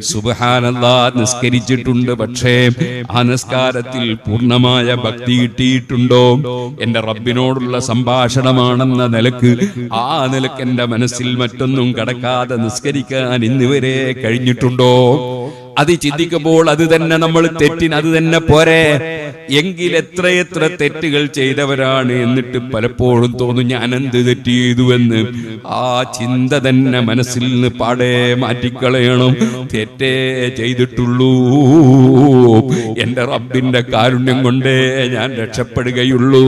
സുബഹാനല്ലാ നിസ്കരിച്ചിട്ടുണ്ട്. പക്ഷേ ആ നിസ്കാരത്തിൽ പൂർണമായ ഭക്തി കിട്ടിയിട്ടുണ്ടോ? എന്റെ റബ്ബിനോടുള്ള സംഭാഷണമാണെന്ന നിലയ്ക്ക് ആ നിലയ്ക്ക് എന്റെ മനസ്സിൽ മറ്റൊന്നും കടക്കാതെ നിസ്കരിക്കാൻ ഇന്നുവരെ കഴിഞ്ഞിട്ടുണ്ടോ? അത് ചിന്തിക്കുമ്പോൾ അത് തന്നെ നമ്മൾ തെറ്റിന് അത് തന്നെ പോരെ. എങ്കിൽ എത്രയെത്ര തെറ്റുകൾ ചെയ്തവരാണ് എന്നിട്ട് പലപ്പോഴും തോന്നും ഞാൻ എന്ത് തെറ്റ് ചെയ്തുവെന്ന് ആ ചിന്ത തന്നെ മനസ്സിൽ നിന്ന് പാടെ മാറ്റിക്കളയണം. തെറ്റേ ചെയ്തിട്ടുള്ളൂ. എന്റെ റബ്ബിന്റെ കാരുണ്യം കൊണ്ടേ ഞാൻ രക്ഷപ്പെടുകയുള്ളൂ.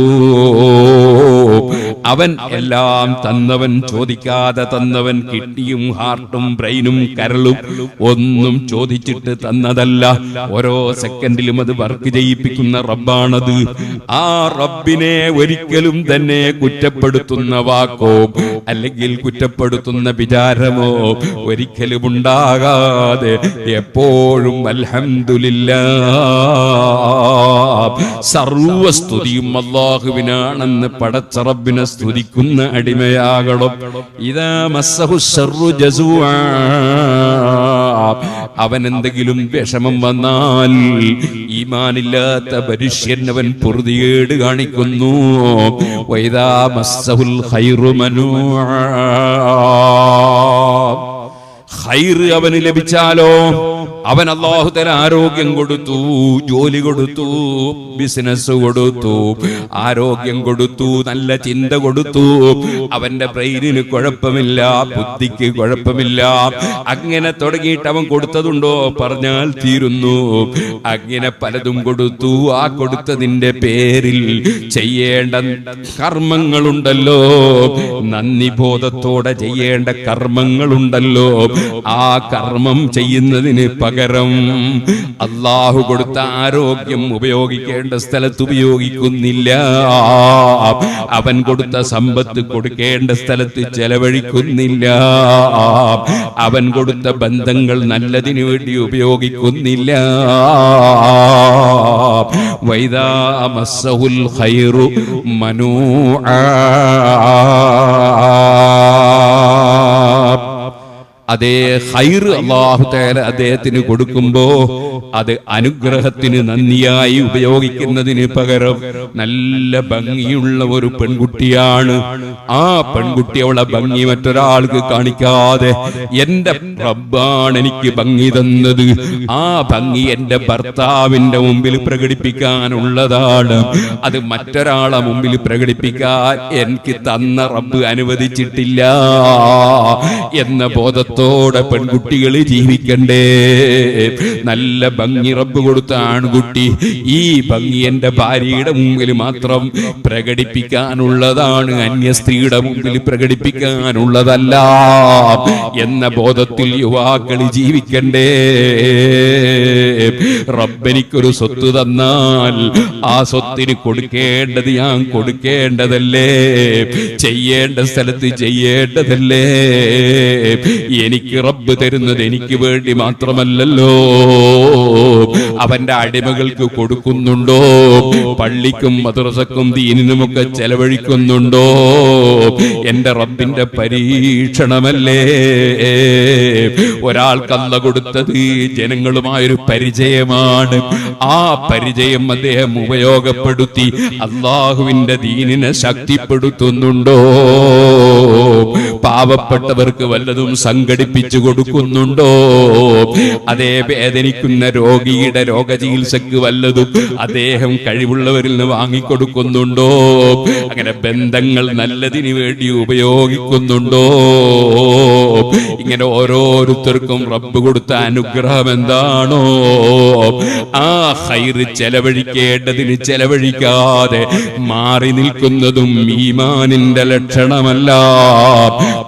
അവൻ എല്ലാം തന്നവൻ ചോദിക്കാതെ തന്നവൻ കിഡ്നിയും ഹാർട്ടും ബ്രെയിനും കരളും ഒന്നും ചോദിച്ചിട്ട് തന്നതല്ല. ഓരോ സെക്കൻഡിലും അത് വർക്ക് ചെയ്യിപ്പിക്കുന്ന റബ്ബാണത്. ആ റബ്ബിനെ ഒരിക്കലും തന്നെ കുറ്റപ്പെടുത്തുന്ന വാക്കോ അല്ലെങ്കിൽ കുറ്റപ്പെടുത്തുന്ന വിചാരമോ ഒരിക്കലും ഉണ്ടാകാതെ എപ്പോഴും അൽഹംദുലില്ലാ. സർവസ്തുതിയും അള്ളാഹുവിനാണെന്ന് പടച്ച റബ്ബിനെ സ്തുതിക്കുന്ന അടിമയാകണം. ഇതാ മസ്സഹു ശർറു ജസുആ. അവൻ എന്തെങ്കിലും വിഷമം വന്നാൽ ഈമാനില്ലാത്ത മനുഷ്യൻ അവൻ പൊറുതികേട് കാണിക്കുന്നു. വൈദാ മസ്സഹുൽ. ഹൈറ് അവന് ലഭിച്ചാലോ? അവൻ അള്ളാഹുതല ആരോഗ്യം കൊടുത്തു ജോലി കൊടുത്തു ബിസിനസ് കൊടുത്തു ആരോഗ്യം കൊടുത്തു നല്ല ചിന്ത കൊടുത്തു. അവന്റെ ബ്രെയിനിന് കുഴപ്പമില്ല ബുദ്ധിക്ക് കുഴപ്പമില്ല. അങ്ങനെ തുടങ്ങിയിട്ട് അവൻ കൊടുത്തതുണ്ടോ? പറഞ്ഞാൽ തീരുന്നു. അങ്ങനെ പലതും കൊടുത്തു. ആ കൊടുത്തതിന്റെ പേരിൽ ചെയ്യേണ്ട കർമ്മങ്ങളുണ്ടല്ലോ. നന്ദി ബോധത്തോടെ ചെയ്യേണ്ട കർമ്മങ്ങളുണ്ടല്ലോ. ആ കർമ്മം ചെയ്യുന്നതിന് അള്ളാഹു കൊടുത്ത ആരോഗ്യം ഉപയോഗിക്കേണ്ട സ്ഥലത്ത് ഉപയോഗിക്കുന്നില്ല. അവൻ കൊടുത്ത സമ്പത്ത് കൊടുക്കേണ്ട സ്ഥലത്ത് ചെലവഴിക്കുന്നില്ല. അവൻ കൊടുത്ത ബന്ധങ്ങൾ നല്ലതിനു വേണ്ടി ഉപയോഗിക്കുന്നില്ല. വൈദാ മസ്സഹുൽ ഖൈറു അതേ ഹൈർ അള്ളാഹു തേല അദ്ദേഹത്തിന് കൊടുക്കുമ്പോ അത് അനുഗ്രഹത്തിന് നന്ദിയായി ഉപയോഗിക്കുന്നതിന് പകരം നല്ല ഭംഗിയുള്ള ഒരു പെൺകുട്ടിയാണ്. ആ പെൺകുട്ടി അവളെ ഭംഗി മറ്റൊരാൾക്ക് കാണിക്കാതെ എന്റെ റബ്ബാണ് എനിക്ക് ഭംഗി തന്നത്. ആ ഭംഗി എന്റെ ഭർത്താവിന്റെ മുമ്പിൽ പ്രകടിപ്പിക്കാനുള്ളതാണ്. അത് മറ്റൊരാളെ മുമ്പിൽ പ്രകടിപ്പിക്കാൻ എനിക്ക് തന്ന റബ്ബ് അനുവദിച്ചിട്ടില്ല എന്ന ബോധത്തോടെ പെൺകുട്ടികൾ ജീവിക്കണ്ടേ. നല്ല ഭംഗി റബ്ബ് കൊടുത്ത ആൺകുട്ടി ഈ ഭംഗി എന്റെ ഭാര്യയുടെ മുമ്പിൽ മാത്രം പ്രകടിപ്പിക്കാനുള്ളതാണ്. അന്യ സ്ത്രീയുടെ മുമ്പിൽ പ്രകടിപ്പിക്കാനുള്ളതല്ല എന്ന ബോധത്തിൽ യുവാക്കൾ ജീവിക്കണ്ടേ. റബ്ബെനിക്കൊരു സ്വത്ത് തന്നാൽ ആ സ്വത്തിന് കൊടുക്കേണ്ടത് ഞാൻ കൊടുക്കേണ്ടതല്ലേ? ചെയ്യേണ്ട സ്ഥലത്ത് ചെയ്യേണ്ടതല്ലേ? എനിക്ക് റബ്ബ് തരുന്നത് എനിക്ക് വേണ്ടി മാത്രമല്ലല്ലോ. അവന്റെ അടിമകൾക്ക് കൊടുക്കുന്നുണ്ടോ? പള്ളിക്കും മദ്രസക്കും ദീനിനുമൊക്കെ ചെലവഴിക്കുന്നുണ്ടോ? എന്റെ റബ്ബിന്റെ പരീക്ഷണമല്ലേ? ഒരാൾക്കല്ല കൊടുത്തത് ജനങ്ങളുമായൊരു പരിചയമാണ്. ആ പരിചയം അദ്ദേഹം ഉപയോഗപ്പെടുത്തി അള്ളാഹുവിന്റെ ദീനിനെ ശക്തിപ്പെടുത്തുന്നുണ്ടോ? പാവപ്പെട്ടവർക്ക് വല്ലതും സംഘടിപ്പിച്ചു കൊടുക്കുന്നുണ്ടോ? അതേ വേദനിക്കുന്ന രോഗിയുടെ രോഗചികിത്സക്ക് വല്ലതും അദ്ദേഹം കഴിവുള്ളവരിൽ നിന്ന് വാങ്ങിക്കൊടുക്കുന്നുണ്ടോ? അങ്ങനെ ബന്ധങ്ങൾ നല്ലതിനു വേണ്ടി ഉപയോഗിക്കുന്നുണ്ടോ? ഇങ്ങനെ ഓരോരുത്തർക്കും റബ്ബ് കൊടുത്ത അനുഗ്രഹം എന്താണോ? ആ ഹൈറ് ചെലവഴിക്കേണ്ടതിന് ചെലവഴിക്കാതെ മാറി നിൽക്കുന്നതും ഈമാനിന്റെ ലക്ഷണമല്ല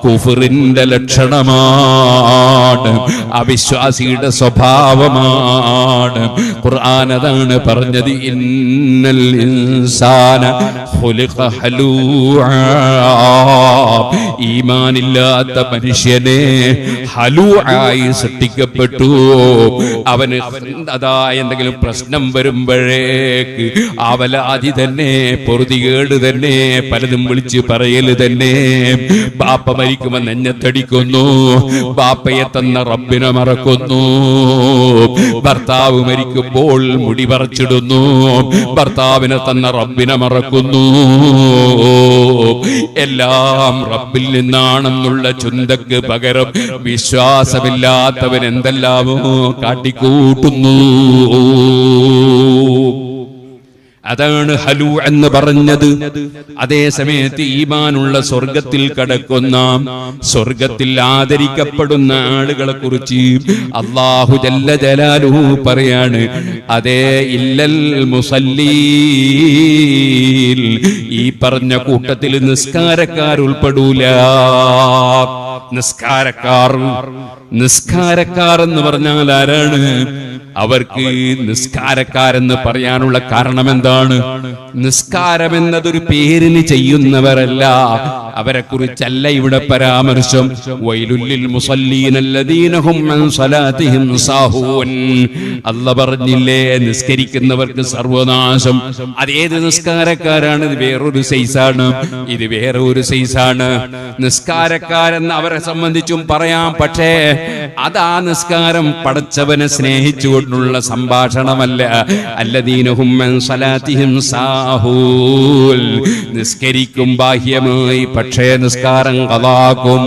കുഫറിന്റെ ലക്ഷണമാണ് അവിശ്വാസിയുടെ സ്വഭാവമാണ്. ഖുർആൻ അതാണ് പറഞ്ഞത്. ഈമാനില്ലാത്ത മനുഷ്യനെ ഹലൂ ആയി സൃഷ്ടിക്കപ്പെട്ടു. അവന് അതാ എന്തെങ്കിലും പ്രശ്നം വരുമ്പോഴേക്ക് അവലാതി തന്നെ പൊറുതികേട് തന്നെ പലതും വിളിച്ച് പറയൽ തന്നെ. ബാപ്പ മരിക്കുമ്പോ നെഞ്ഞത്തടിക്കുന്നു ബാപ്പയെ തന്ന റബ്ബിനെ മറക്കുന്നു. ഭർത്താവ് മരിക്കുമ്പോൾ മുടി പറിച്ചിടുന്നു. ഭർത്താവിനെ തന്നെ റബ്ബിനെ മറക്കുന്നു. എല്ലാം റബ്ബിൽ നിന്നാണെന്നുള്ള ചിന്തക്ക് പകരം വിശ്വാസമില്ലാത്തവൻ എന്തെല്ലാമോ കാട്ടിക്കൂട്ടുന്നു. അതാണ് ഹലു എന്ന് പറഞ്ഞത്. അതേ സമയത്ത് ഈമാനുള്ള സ്വർഗത്തിൽ കടക്കുന്ന സ്വർഗത്തിൽ ആദരിക്കപ്പെടുന്ന ആളുകളെ കുറിച്ച് അള്ളാഹു ജല്ല ജലാലുഹു പറയാണ് അതേ ഇല്ലൽ മുസല്ലീൽ ഈ പറഞ്ഞ കൂട്ടത്തിൽ നിസ്കാരക്കാർ ഉൾപ്പെടൂല. നിസ്കാരക്കാർ നിസ്കാരക്കാർ എന്ന് പറഞ്ഞാൽ ആരാണ്? അവർക്ക് നിസ്കാരക്കാരെന്ന് പറയാനുള്ള കാരണം എന്താണ് നിസ്കാരം എന്നതൊരു പേരിന് ചെയ്യുന്നവരല്ല. അവരെ കുറിച്ചല്ല ഇവിടെ പരാമർശം. വൈലുല്ലിൽ മുസല്ലീനല്ലദീനഹും സലാത്തിഹിം സാഹൂൻ. അല്ല പറഞ്ഞില്ലേ നിസ്കരിക്കുന്നവർക്ക് സർവനാശം. അതേത് നിസ്കാരക്കാരാണ്? ഇത് വേറൊരു സൈസാണ്. ഇത് വേറെ ഒരു സൈസാണ്. നിസ്കാരക്കാരെന്ന് അവരെ സംബന്ധിച്ചും പറയാം. പക്ഷേ അതാ നിസ്കാരം പടച്ചവനെ സ്നേഹിച്ചുകൊണ്ടുള്ള സംഭാഷണമല്ല. അല്ലദീനഹും സലാത്തിഹിം നിസ്കരിക്കും ബാഹ്യമായി പക്ഷേ നിസ്കാരം കലാക്കും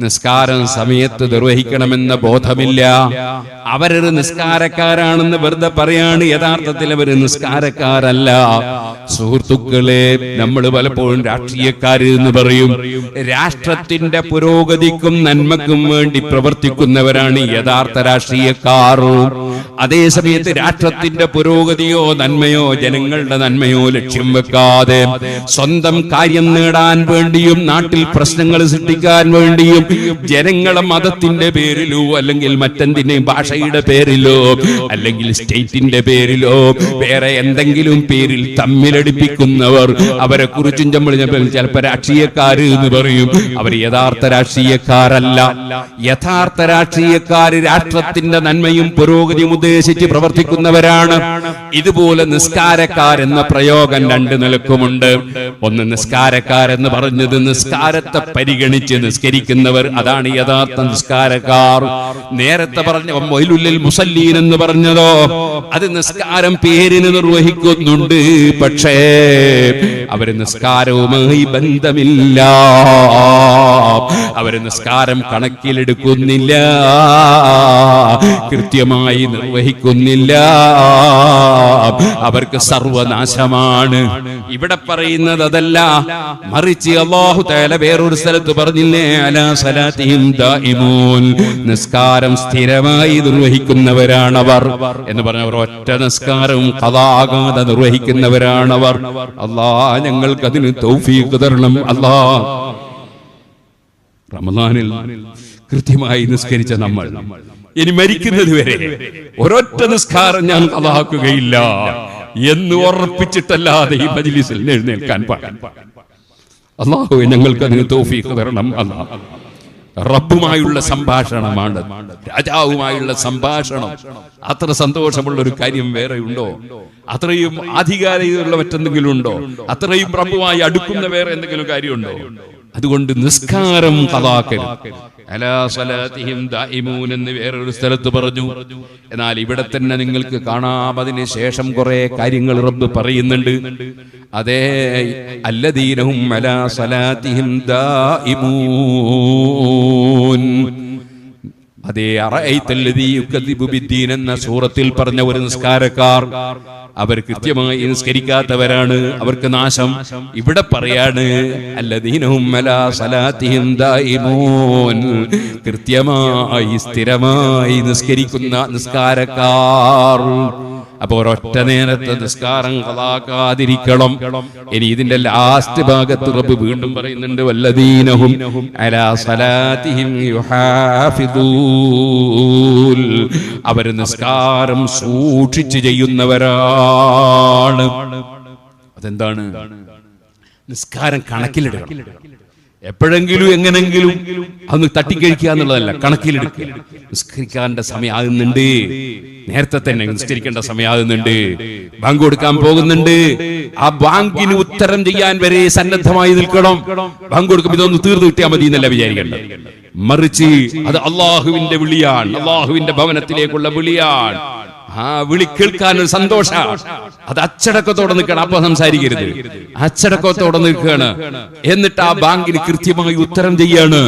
നിസ്കാരം സമയത്ത് നിർവഹിക്കണമെന്ന ബോധമില്ല. അവരൊരു നിസ്കാരക്കാരാണെന്ന് വെറുതെ പറയാണ്. യഥാർത്ഥത്തിൽ അവർ നിസ്കാരക്കാരല്ല. സുഹൃത്തുക്കളെ നമ്മൾ പലപ്പോഴും രാഷ്ട്രീയക്കാരെന്ന് പറയും രാഷ്ട്രത്തിന്റെ പുരോഗതിക്കും നന്മക്കും വേണ്ടി പ്രവർത്തിക്കുന്നവരാണ് യഥാർത്ഥ രാഷ്ട്രീയക്കാർ. അതേസമയത്ത് രാഷ്ട്രത്തിന്റെ പുരോഗതിയോ നന്മയോ ജനങ്ങളുടെ നന്മയോ ലക്ഷ്യം വെക്കാതെ സ്വന്തം കാര്യം നേടാൻ വേണ്ടിയും നാട്ടിൽ പ്രശ്നങ്ങൾ സൃഷ്ടിക്കാൻ വേണ്ടിയും ജനങ്ങളെ മതത്തിന്റെ പേരിലോ അല്ലെങ്കിൽ മറ്റെന്തിന്റെയും ഭാഷയുടെ പേരിലോ അല്ലെങ്കിൽ സ്റ്റേറ്റിന്റെ പേരിലോ വേറെ എന്തെങ്കിലും പേരിൽ തമ്മിലടിപ്പിക്കുന്നവർ അവരെ കുറിച്ചും നമ്മൾ ചിലപ്പോൾ രാഷ്ട്രീയക്കാര് എന്ന് പറയും. അവർ യഥാർത്ഥ രാഷ്ട്രീയക്കാരല്ല. യഥാർത്ഥ രാഷ്ട്രീയക്കാര് രാഷ്ട്രത്തിന്റെ നന്മയും പുരോഗതിയും ഉദ്ദേശിച്ച് പ്രവർത്തിക്കുന്നവരാണ്. ഇതുപോലെ നിസ്കാരക്കാരെന്ന പ്രയോഗം രണ്ട് നിലക്കുമുണ്ട്. ഒന്ന് നിസ്കാരക്കാരെന്ന് പറഞ്ഞത് നിസ്കാരത്തെ പരിഗണിച്ച് നിസ്കരിക്കുന്നവർ അതാണ് യഥാർത്ഥ നിസ്കാരക്കാർ. നേരത്തെ പറഞ്ഞ മൊയിലുള്ളിൽ മുസല്ലീൻ എന്ന് പറഞ്ഞതോ അത് നിസ്കാരം പേരിന് നിർവഹിക്കുന്നുണ്ട്. പക്ഷേ അവർ നിസ്കാരവുമായി ബന്ധമില്ല. അവർ നിസ്കാരം കണക്കിലെടുക്കുന്നില്ല. കൃത്യമായി നിർവഹിക്കുന്നില്ല. അവർക്ക് സർവനാശമാണ്. ഇവിടെ പറയുന്നത് അതല്ല. മറിച്ച് അള്ളാഹു തേല വേറൊരു സ്ഥലത്ത് പറഞ്ഞില്ലേ? അലാ നിസ്കാരം സ്ഥിരമായി നിർവഹിക്കുന്നവരാണവർ. എന്ന് പറഞ്ഞവർ ഒറ്റ നിസ്കാരവും കഥാകാത നിർവഹിക്കുന്നവരാണവർ. അല്ലാ ഞങ്ങൾക്ക് അതിന് തൗഫീഖ് തരണം. അല്ലാ റമദാനിൽ കൃത്യമായി നിസ്കരിച്ച നമ്മൾ. ഇനി മരിക്കുന്നത് വരെ ഒരൊറ്റ നിസ്കാരം ഞാൻ കഥാക്കുകയില്ല എന്ന് ഉറപ്പിച്ചിട്ടല്ലാതെ ഈ മജ്ലിസിൽ എഴുന്നേൽക്കാൻ പാടില്ല. അള്ളാഹു ഞങ്ങൾക്ക് അതിന് തോഫീക്ക് തരണം അല്ല. റബ്ബുമായുള്ള സംഭാഷണമാണ്. രാജാവുമായുള്ള സംഭാഷണം. അത്ര സന്തോഷമുള്ള ഒരു കാര്യം വേറെ ഉണ്ടോ? അത്രയും ആധികാരികതയുള്ള മറ്റെന്തെങ്കിലും ഉണ്ടോ? അത്രയും റബ്ബുമായി അടുക്കുന്ന വേറെ എന്തെങ്കിലും കാര്യമുണ്ടോ? അതുകൊണ്ട് നിസ്കാരം ദായിമൂൻ എന്ന് വേറൊരു സ്ഥലത്ത് പറഞ്ഞു. എന്നാൽ ഇവിടെ തന്നെ നിങ്ങൾക്ക് കാണാം. അതിന് ശേഷം കുറെ കാര്യങ്ങൾ റബ്ബ് പറയുന്നുണ്ട്. അതേ അല്ലദീനവും അലാ സലാത്തിഹിം ദായിമൂൻ അതേ എന്ന സൂറത്തിൽ പറഞ്ഞ ഒരു നിസ്കാരക്കാർ അവർ കൃത്യമായി നിസ്കരിക്കാത്തവരാണ് അവർക്ക് നാശം. ഇവിടെ പറയാണ് കൃത്യമായി സ്ഥിരമായി നിസ്കരിക്കുന്ന നിസ്കാരക്കാർ. അപ്പൊ ഒരൊറ്റ നേരത്തെ നിസ്കാരം കളാക്കാതിരിക്കണം. ഇനി ഇതിന്റെ ലാസ്റ്റ് ഭാഗത്ത് റബ്ബ് വീണ്ടും പറയുന്നുണ്ട് വല്ലദീനഹും അലാ സലാത്തിഹിം യുഹാഫിദൂൽ അവർ നിസ്കാരം സൂക്ഷിച്ചു ചെയ്യുന്നവരാണ്. അതെന്താണ്? നിസ്കാരം കണക്കിലെടുക്കണം എപ്പോഴെങ്കിലും എങ്ങനെങ്കിലും അന്ന് തട്ടിക്കഴിക്കുക എന്നുള്ളതല്ല കണക്കിലെടുക്കുക. നിസ്കരിക്കാന്റെ സമയമാകുന്നുണ്ട്. നേരത്തെ തന്നെ നിസ്കരിക്കേണ്ട സമയമാകുന്നുണ്ട്. ബാങ്ക് കൊടുക്കാൻ പോകുന്നുണ്ട്. ആ ബാങ്കിന് ഉത്തരം ചെയ്യാൻ വരെ സന്നദ്ധമായി നിൽക്കണം. ബാങ്ക് കൊടുക്കുമ്പോൾ ഇതൊന്ന് തീർന്നു കിട്ടിയാൽ മതി എന്നല്ല വിചാരിക്കേണ്ടത്. മറിച്ച് അത് അള്ളാഹുവിന്റെ വിളിയാണ്. അള്ളാഹുവിന്റെ ഭവനത്തിലേക്കുള്ള വിളിയാണ്. ആ വിളി കേൾക്കാൻ ഒരു സന്തോഷ. അത് അച്ചടക്കത്തോടെ നിൽക്കണം. അപ്പൊ സംസാരിക്കരുത്. അച്ചടക്കത്തോടെ നിൽക്കുകയാണ്. എന്നിട്ട് ആ ബാങ്കിന് കൃത്യമായി ഉത്തരം ചെയ്യാണ്.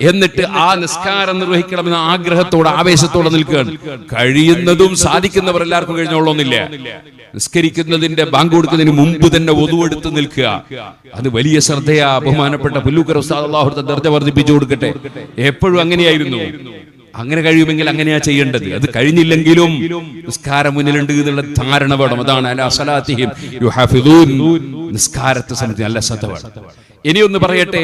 എന്നിട്ട് ആ നിസ്കാരം നിർവഹിക്കണമെന്ന ആഗ്രഹത്തോടെ ആവേശത്തോടെ നിൽക്കുകയാണ്. കഴിയുന്നതും സാധിക്കുന്നവർ എല്ലാവർക്കും കഴിഞ്ഞോളൊന്നില്ല. നിസ്കരിക്കുന്നതിന്റെ ബാങ്ക് കൊടുക്കുന്നതിന് മുമ്പ് തന്നെ ഒതുവെടുത്ത് നിൽക്കുക. അത് വലിയ ശ്രദ്ധയാ. ബഹുമാനപ്പെട്ട പുല്ലൂക്കർ ഉസ്താദ് ദർജ വർദ്ധിപ്പിച്ചു കൊടുക്കട്ടെ. എപ്പോഴും അങ്ങനെയായിരുന്നു. അങ്ങനെ കഴിയുമെങ്കിൽ അങ്ങനെയാ ചെയ്യേണ്ടത്. അത് കഴിഞ്ഞില്ലെങ്കിലും നിസ്കാരം മുന്നിലുണ്ട് എന്നുള്ള ധാരണ വേണം. അതാണ് നിസ്കാരത്തെ സംബന്ധിച്ച് നല്ല ശ്രദ്ധ വേണം. ഇനിയൊന്ന് പറയട്ടെ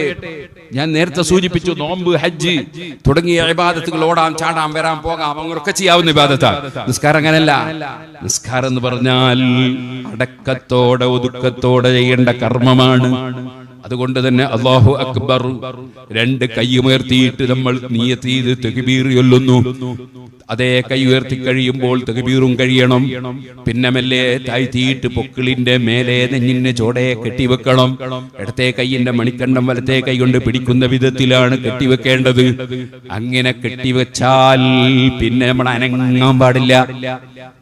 ഞാൻ നേരത്തെ സൂചിപ്പിച്ചു നോമ്പ് ഹജ്ജ് തുടങ്ങിയ ഇബാദത്തുകൾ ഓടാം ചാടാം വരാം പോകാം അങ്ങനെയൊക്കെ ചെയ്യാവുന്ന ഇബാദത്താണ് നിസ്കാരം അങ്ങനല്ല നിസ്കാരം എന്ന് പറഞ്ഞാൽ അടക്കത്തോടെ ഒതുക്കത്തോടെ ചെയ്യേണ്ട കർമ്മമാണ്. അതുകൊണ്ട് തന്നെ അള്ളാഹു അക്ബർ രണ്ട് കൈ ഉയർത്തിയിട്ട് നമ്മൾ നീയത്ത് ചെയ്ത് തെക്കുബീർ ചൊല്ലുന്നു. അതേ കൈ ഉയർത്തി കഴിയുമ്പോൾ തെകുബീറും കഴിയണം. പിന്നെ മെല്ലെ താഴ്ത്തിയിട്ട് പൊക്കിളിന്റെ മേലെ നെഞ്ഞിന് ചോടയെ കെട്ടിവെക്കണം. ഇടത്തെ കൈയിന്റെ മണിക്കണ്ഠം വലത്തെ കൈ കൊണ്ട് പിടിക്കുന്ന വിധത്തിലാണ് കെട്ടിവെക്കേണ്ടത്. അങ്ങനെ കെട്ടിവെച്ചാൽ പിന്നെ നമ്മൾ അനങ്ങാൻ പാടില്ല.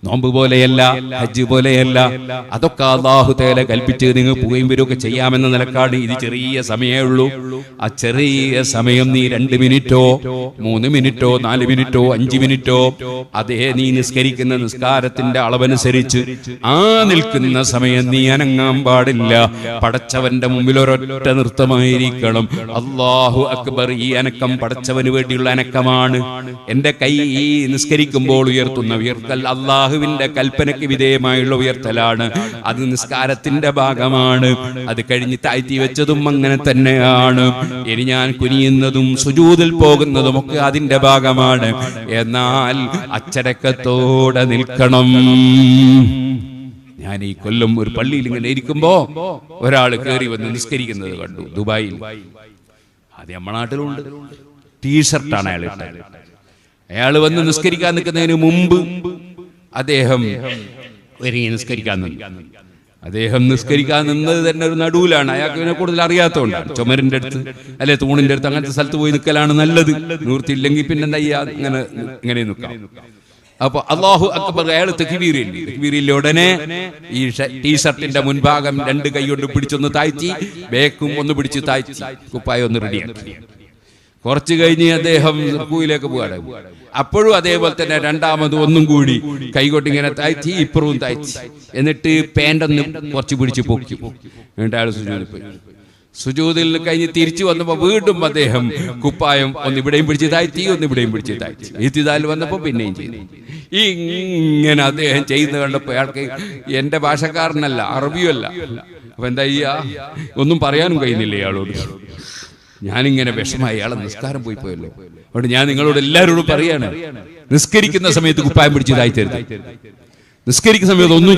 നോമ്പ് പോലെയല്ല ഹജ്ജ് പോലെയല്ല. അതൊക്കെ അള്ളാഹു തേല കൽപ്പിച്ച് നിങ്ങൾ പോവുകയും വരികയൊക്കെ ചെയ്യാമെന്ന നിലക്കാണ് ഇത്. ചെറിയ സമയമേ ഉള്ളൂ. ആ ചെറിയ സമയം നീ രണ്ട് മിനിറ്റോ മൂന്ന് മിനിറ്റോ നാല് മിനിറ്റോ അഞ്ച് മിനിറ്റോ അതേ നീ നിസ്കരിക്കുന്ന നിസ്കാരത്തിന്റെ അളവനുസരിച്ച് ആ നിൽക്കുന്ന സമയം നീ അനങ്ങാൻ പാടില്ല. പടച്ചവന്റെ മുമ്പിൽ ഒരൊറ്റ നൃത്തമായിരിക്കണം അള്ളാഹു അക്ബർ ഈ അനക്കം പടച്ചവന് വേണ്ടിയുള്ള അനക്കമാണ്. എന്റെ കൈ ഈ നിസ്കരിക്കുമ്പോൾ ഉയർത്തുന്ന ഉയർത്തൽ അള്ളാഹുവിന്റെ കൽപ്പനയ്ക്ക് വിധേയമായുള്ള ഉയർത്തലാണ്. അത് നിസ്കാരത്തിന്റെ ഭാഗമാണ്. അത് കഴിഞ്ഞ് താഴ്ത്തി വെച്ചതും അങ്ങനെ തന്നെയാണ്. ഇനി ഞാൻ കുനിയുന്നതും സുജൂതിൽ പോകുന്നതും ഒക്കെ അതിന്റെ ഭാഗമാണ്. എന്നാൽ അച്ചടക്കത്തോടെ നിൽക്കണം. ഞാൻ ഈ കൊല്ലം ഒരു പള്ളിയിൽ ഇങ്ങനെ ഇരിക്കുമ്പോ ഒരാൾ കയറി വന്ന് നിസ്കരിക്കുന്നത് കണ്ടു ദുബായിൽ. അത് നമ്മുടെ നാട്ടിലുണ്ട്. ടീഷർട്ടാണ് അയാൾ ഇട്ടത്. അയാൾ വന്ന് നിസ്കരിക്കാൻ നിൽക്കുന്നതിന് മുമ്പ് അദ്ദേഹം നിസ്കരിക്കാൻ നിന്നു. അദ്ദേഹം നിസ്കരിക്കാൻ നിന്നത് തന്നെ ഒരു നടുവിലാണ്. അയാൾക്ക് ഇതിനെ കൂടുതൽ അറിയാത്തതുകൊണ്ടാണ് ചുമരിന്റെ അടുത്ത് അല്ലെ തൂണിന്റെ അടുത്ത് അങ്ങനത്തെ സ്ഥലത്ത് പോയി നിൽക്കലാണ് നല്ലത്. നിവൃത്തിയില്ലെങ്കിൽ പിന്നെ എന്താ ഇങ്ങനെ ഇങ്ങനെ നിൽക്കാം. അപ്പൊ അള്ളാഹു അക്ബർ അയാൾ തെക്കിവീറില്ലേ തെക്കിവീറില്ല ഉടനെ ഈ ടീഷർട്ടിന്റെ മുൻഭാഗം രണ്ട് കൈ കൊണ്ട് പിടിച്ചൊന്ന് താഴ്ത്തി ബേക്കും ഒന്ന് പിടിച്ച് താഴ്ത്തി. കുപ്പായ ഒന്ന് റെഡിയാക്കി കുറച്ച് കഴിഞ്ഞ് അദ്ദേഹം പൂവിലേക്ക് പോവാണ് അപ്പോഴും അതേപോലെ തന്നെ രണ്ടാമത് ഒന്നും കൂടി കൈകൊട്ട് ഇങ്ങനെ താഴ്ത്തി ഇപ്പുറവും താഴ്ത്തി എന്നിട്ട് പാന്റൊന്ന് കുറച്ച് പിടിച്ച് പൊക്കി. എന്നിട്ട് സുജൂദിൽ പോയി. സുജൂതിൽ കഴിഞ്ഞ് തിരിച്ചു വന്നപ്പോൾ വീണ്ടും അദ്ദേഹം കുപ്പായം ഒന്ന് ഇവിടെയും പിടിച്ച് താഴ്ത്തി ഒന്ന് ഇവിടെയും പിടിച്ച് താഴ്ത്തി ഇത്തിതാൽ വന്നപ്പോൾ പിന്നെയും ചെയ്തു. ഇങ്ങനെ അദ്ദേഹം ചെയ്യുന്ന കണ്ടപ്പോൾ അയാൾക്ക് എന്റെ ഭാഷക്കാരനല്ല അറബിയല്ല അപ്പൊ എന്താ ഒന്നും പറയാനും കഴിയുന്നില്ല ഇയാളോട്? ഞാനിങ്ങനെ വിഷമായി അയാളെ നിസ്കാരം പോയി പോയല്ലോ. അതുകൊണ്ട് ഞാൻ നിങ്ങളോട് എല്ലാവരോടും പറയാണ് നിസ്കരിക്കുന്ന സമയത്ത് കുപ്പായം പിടിച്ചതായി തരുത് നിസ്കരിക്കുന്ന സമയത്ത് ഒന്നും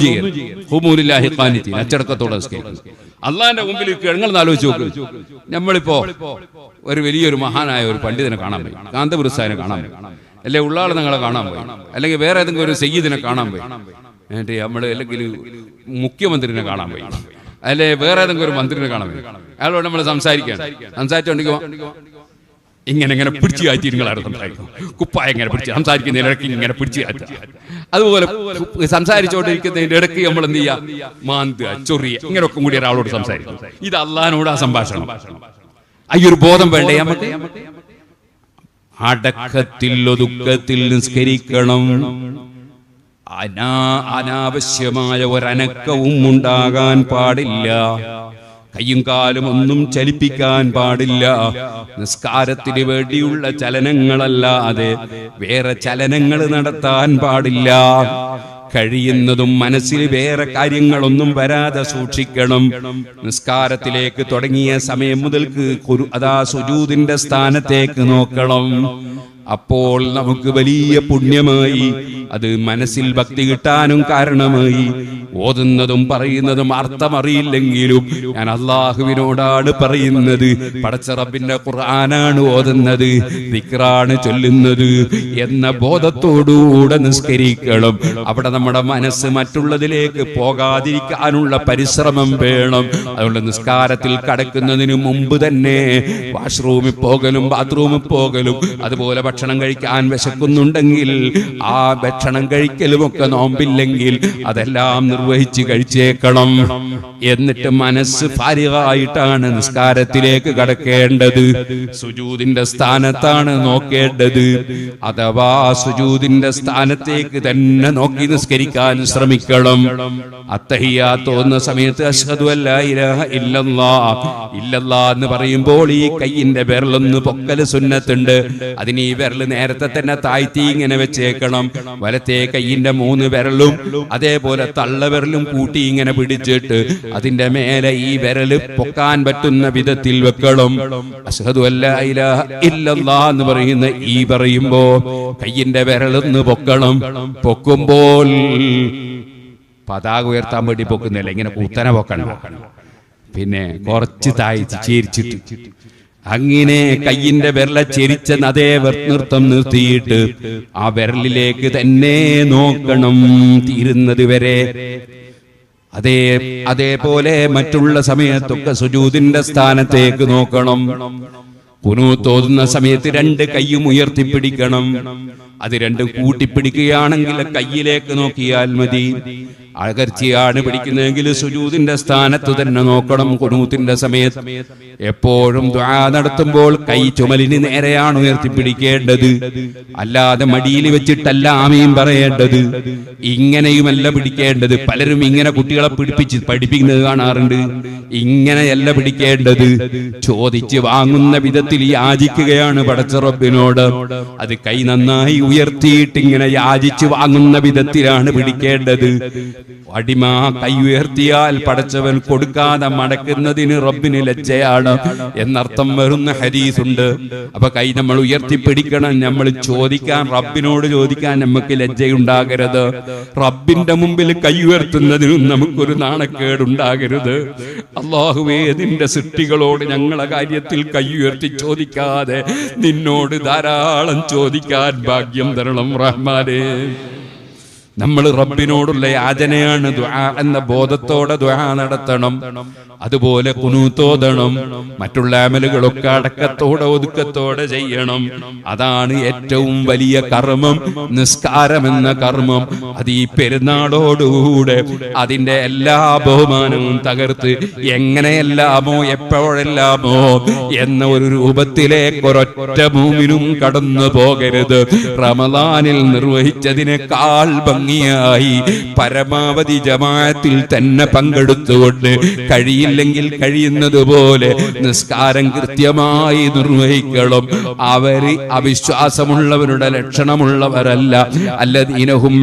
ഹുമൂലില്ലാഹി ഖാനിത്തീൻ അച്ചടക്കത്തോടെ നിസ്കരിക്കുന്നു. അള്ളാന്റെ മുമ്പിൽ കിഴങ്ങൾ ആലോചിച്ച് നോക്ക്. നമ്മളിപ്പോ ഒരു വലിയൊരു മഹാനായ ഒരു പണ്ഡിതനെ കാണാൻ പോയി. കാന്തപുരസ്ഥാനെ കാണാൻ പോയി. അല്ലെ ഉള്ളാളെ നിങ്ങളെ കാണാൻ പോയി. അല്ലെങ്കിൽ വേറെ ഏതെങ്കിലും ഒരു സയ്യിദിനെ കാണാൻ പോയി. എന്നിട്ട് നമ്മൾ അല്ലെങ്കിൽ മുഖ്യമന്ത്രിനെ കാണാൻ പോയി. അല്ലെ? വേറെ ഏതെങ്കിലും ഒരു മന്ത്രിനെ കാണാൻ അയാളോട് നമ്മൾ സംസാരിക്കാൻ സംസാരിച്ചോണ്ടിരിക്കുമോ ഇങ്ങനെ ഇങ്ങനെ പിടിച്ചു കാറ്റി നിങ്ങളാണ് സംസാരിക്കും കുപ്പായ ഇങ്ങനെ പിടിച്ച് സംസാരിക്കുന്നതിന്റെ ഇടയ്ക്ക് ഇങ്ങനെ പിടിച്ചു കാറ്റുക അതുപോലെ സംസാരിച്ചുകൊണ്ടിരിക്കുന്നതിന്റെ ഇടയ്ക്ക് നമ്മൾ എന്ത് ചെയ്യാ മാന്ത ചൊറിയ ഇങ്ങനെയൊക്കെ കൂടി ഒരാളോട് സംസാരിക്കും. ഇത് അള്ളഹാനോട് ആ സംഭാഷണം. ഈ ഒരു ബോധം വേണ്ടേ നമുക്ക് അടക്കത്തിൽ ഒതുക്കത്തിൽ നിസ്കരിക്കണം. അനാ അനാവശ്യമായ ഒരനക്കവും ഉണ്ടാകാൻ പാടില്ല. കയ്യും കാലും ഒന്നും ചലിപ്പിക്കാൻ പാടില്ല. നിസ്കാരത്തിന് വേണ്ടിയുള്ള ചലനങ്ങളല്ലാതെ വേറെ ചലനങ്ങൾ നടത്താൻ പാടില്ല. കഴിയുന്നതും മനസ്സിൽ വേറെ കാര്യങ്ങളൊന്നും വരാതെ സൂക്ഷിക്കണം. നിസ്കാരത്തിലേക്ക് തുടങ്ങിയ സമയം മുതൽക്ക് അതാ സുജൂതിന്റെ സ്ഥാനത്തേക്ക് നോക്കണം. അപ്പോൾ നമുക്ക് വലിയ പുണ്യമായി അത് മനസ്സിൽ ഭക്തി കിട്ടാനും കാരണമായി. ഓതുന്നതും പറയുന്നതും അർത്ഥമറിയില്ലെങ്കിലും ഞാൻ അള്ളാഹുവിനോടാണ് പറയുന്നത്. പടച്ച റബ്ബിന്റെ ഖുർആനാണ് ഓതുന്നത്. ദിക്റാണ് ചൊല്ലുന്നത് എന്ന ബോധത്തോടുകൂടെ നിസ്കരിക്കണം. അവിടെ നമ്മുടെ മനസ്സ് മറ്റുള്ളതിലേക്ക് പോകാതിരിക്കാനുള്ള പരിശ്രമം വേണം. അതുകൊണ്ട് നിസ്കാരത്തിൽ കടക്കുന്നതിന് മുമ്പ് തന്നെ വാഷ്റൂമിൽ പോകലും ബാത്റൂമിൽ പോകലും അതുപോലെ ഭക്ഷണം കഴിക്കാൻ വിശക്കുന്നുണ്ടെങ്കിൽ ആ ഭക്ഷണം കഴിക്കലുമൊക്കെ നോമ്പില്ലെങ്കിൽ അതെല്ലാം നിർവഹിച്ച് കഴിച്ചേക്കണം. എന്നിട്ട് മനസ്സ് ഫാരികായിട്ടാണ് നിസ്കാരത്തിലേക്ക് കടക്കേണ്ടത്. സുജൂതിന്റെ സ്ഥാനത്താണ് നോക്കേണ്ടത്. അഥവാ സുജൂതിന്റെ സ്ഥാനത്തേക്ക് തന്നെ നോക്കി നിസ്കരിക്കാൻ ശ്രമിക്കണം. അത്തഹിയാ തോന്നുന്ന സമയത്ത് അഷ്ഹദു അല്ലാ ഇല്ലല്ലാ എന്ന് പറയുമ്പോൾ ഈ കയ്യിന്റെ വിരലൊന്ന് പൊക്കൽ സുന്നത്തുണ്ട്. അതിന് ഈ വിരൽ നേരത്തെ തന്നെ താഴ്ത്തി ഇങ്ങനെ വെച്ചേക്കണം. വലത്തെ കയ്യിന്റെ മൂന്ന് വിരലും അതേപോലെ തള്ള വിരലും കൂട്ടി ഇങ്ങനെ പിടിച്ചിട്ട് അതിന്റെ മേലെ ഈ വിരൽ പൊക്കാൻ പറ്റുന്ന വിധത്തിൽ വെക്കണം. അഷ്ഹദു അല്ല ഇല്ലല്ലാ എന്ന് പറയുന്ന ഈ പറയുമ്പോ കയ്യിന്റെ വിരലൊന്ന് പൊക്കണം. പൊക്കുമ്പോൾ പതാക ഉയർത്താൻ വേണ്ടി പൊക്കുന്നില്ല. ഇങ്ങനെ കുത്തനെ പൊക്കണം. പിന്നെ കുറച്ച് താഴ്ത്തി ചേരിച്ചിട്ട് അങ്ങനെ കയ്യിന്റെ വിരല ചെരിച്ച അതേ വെർ- നൃത്തം നിർത്തിയിട്ട് ആ വിരലിലേക്ക് തന്നെ നോക്കണം തീരുന്നത് വരെ. അതേ അതേപോലെ മറ്റുള്ള സമയത്തൊക്കെ സുജൂതിന്റെ സ്ഥാനത്തേക്ക് നോക്കണം. കുനു തോന്നുന്ന സമയത്ത് രണ്ട് കൈയും ഉയർത്തിപ്പിടിക്കണം. അത് രണ്ടും കൂട്ടിപ്പിടിക്കുകയാണെങ്കിൽ കയ്യിലേക്ക് നോക്കിയാൽ മതി. അകർച്ചയാണ് പിടിക്കുന്നതെങ്കിൽ സുജൂതിന്റെ സ്ഥാനത്ത് തന്നെ നോക്കണം കുനൂത്തിന്റെ സമയത്ത്. എപ്പോഴും ദ്വാ നടത്തുമ്പോൾ കൈ ചുമലിന് നേരെയാണ് ഉയർത്തിപ്പിടിക്കേണ്ടത്. അല്ലാതെ മടിയിൽ വെച്ചിട്ടല്ല ആമയും പറയേണ്ടത്. ഇങ്ങനെയുമല്ല പിടിക്കേണ്ടത്. പലരും ഇങ്ങനെ കുട്ടികളെ പിടിപ്പിച്ച് പഠിപ്പിക്കുന്നത് കാണാറുണ്ട്. ഇങ്ങനെയല്ല പിടിക്കേണ്ടത്. ചോദിച്ച് വാങ്ങുന്ന വിധത്തിൽ യാചിക്കുകയാണ് പടച്ചറബിനോട്. അത് കൈ നന്നായി ഉയർത്തിയിട്ട് ഇങ്ങനെ യാചിച്ച് വാങ്ങുന്ന വിധത്തിലാണ് പിടിക്കേണ്ടത്. അടിമ കൈ ഉയർത്തിയാൽ പടച്ചവൻ കൊടുക്കാതെ മടക്കുന്നതിന് റബ്ബിന് ലജ്ജയാണ് എന്നർത്ഥം വരുന്ന ഹരീസ് ഉണ്ട് അപ്പൊ കൈ നമ്മൾ ഉയർത്തി ഉയർത്തിപ്പിടിക്കണം നമ്മൾ ചോദിക്കാൻ റബ്ബിനോട് ചോദിക്കാൻ നമുക്ക് ലജ്ജയുണ്ടാകരുത്. റബ്ബിന്റെ മുമ്പിൽ കൈ ഉയർത്തുന്നതിനും നമുക്കൊരു നാണക്കേടുണ്ടാകരുത്. അള്ളാഹുവേ നിന്റെ സൃഷ്ടികളോട് ഞങ്ങളെ കാര്യത്തിൽ കൈ ഉയർത്തി ചോദിക്കാതെ നിന്നോട് ധാരാളം ചോദിക്കാൻ ഭാഗ്യം തരണം റഹ്മാനേ. നമ്മൾ റബ്ബിനോടുള്ള യാചനയാണ് എന്ന ബോധത്തോടെ ദ്വാ നടത്തണം. അതുപോലെ കുനൂത്തോതണം മറ്റുള്ള അമലുകളൊക്കെ അടക്കത്തോടെ ഒതുക്കത്തോടെ ചെയ്യണം. അതാണ് ഏറ്റവും വലിയ കർമ്മം നിസ്കാരം എന്ന കർമ്മം. അത് ഈ പെരുന്നാളോടുകൂടെ അതിന്റെ എല്ലാ ബഹുമാനവും തകർത്ത് എങ്ങനെയെല്ലാമോ എപ്പോഴെല്ലാമോ എന്ന ഒരു രൂപത്തിലേക്ക് ഒരൊറ്റ ഭൂമിനും കടന്നു പോകരുത്. റമദാനിൽ നിർവഹിച്ചതിനേക്കാൾ ഭംഗിയായി പരമാവധി ജമാഅത്തിൽ തന്നെ പങ്കെടുത്തുകൊണ്ട് കഴിയില്ലെങ്കിൽ കഴിയുന്നത് പോലെ നിസ്കാരം കൃത്യമായി നിർവഹിക്കണം. അവർ അവിശ്വാസമുള്ളവരുടെ ലക്ഷണമുള്ളവരല്ല. അല്ലദീനഹും